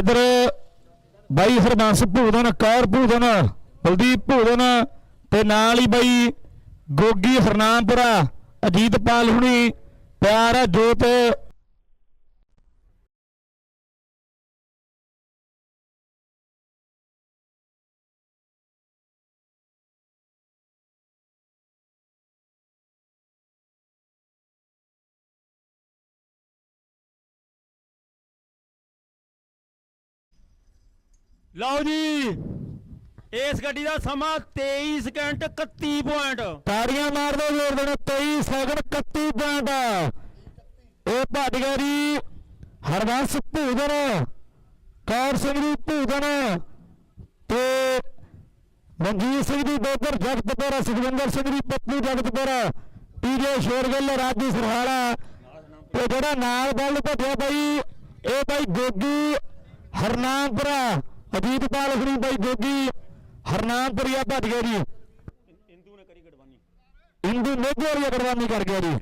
ਇਧਰ ਬਾਈ ਹਰਬੰਸ ਭੂਦਨ, ਕੌਰ ਭੂਦਨ, ਬਲਦੀਪ ਭੂਦਨ ਤੇ ਨਾਲ ਹੀ ਬਾਈ ਗੋਗੀ ਹਰਨਾਮਪੁਰਾ, ਅਜੀਤਪਾਲ ਹੁਣੀ, ਪਿਆਰ ਜੋਤ ਲਓ ਜੀ, ਇਸ ਗੱਡੀ ਦਾ ਸਮਾਂ 23 ਸਕਿੰਟ 31 ਪੁਆਇੰਟ ਤਾੜੀਆਂ ਮਾਰਦੇ ਜ਼ੋਰ ਦੇਣੇ 23 ਸੈਕਿੰਡ 31 ਪੁਆਇੰਟ ਇਹ ਭੱਜ ਗਿਆ ਜੀ, ਹਰਬੰਸ ਭੂਦਨ ਕੌਰ ਸਿੰਘ ਦੀ ਭੂਦਨ ਤੇ ਮਨਜੀਤ ਸਿੰਘ ਦੀ ਬੋਦਰ, ਜਗਤਪੁਰ, ਸੁਖਵਿੰਦਰ ਸਿੰਘ ਦੀ ਪਤਨੀ ਜਗਤਪੁਰ, ਪੀਜੇ ਸ਼ੇਰਗਿੱਲ, ਰਾਜੂ ਸਰਹਾਲਾ ਤੇ ਜਿਹੜਾ ਨਾਲ ਬਲ ਭੱਜਿਆ ਬਾਈ, ਇਹ ਬਾਈ ਗੋਗੀ ਹਰਨਾਮਪੁਰਾ ਅਜੀਤਪਾਲ ਹੁਣੀ ਬਾਈ ਗੋਗੀ ਹਰਨਾਮਪੁਰੀਆ ਭੱਜ ਗਿਆ ਜੀ। ਇੰਦੂ ਨੇ ਕਰੀ ਗੜਵਾਨੀ ਇੰਦੂ ਮੋਗੇ ਵਾਲੀ ਅਗਰਵਾਨੀ ਕਰ ਗਿਆ ਜੀ।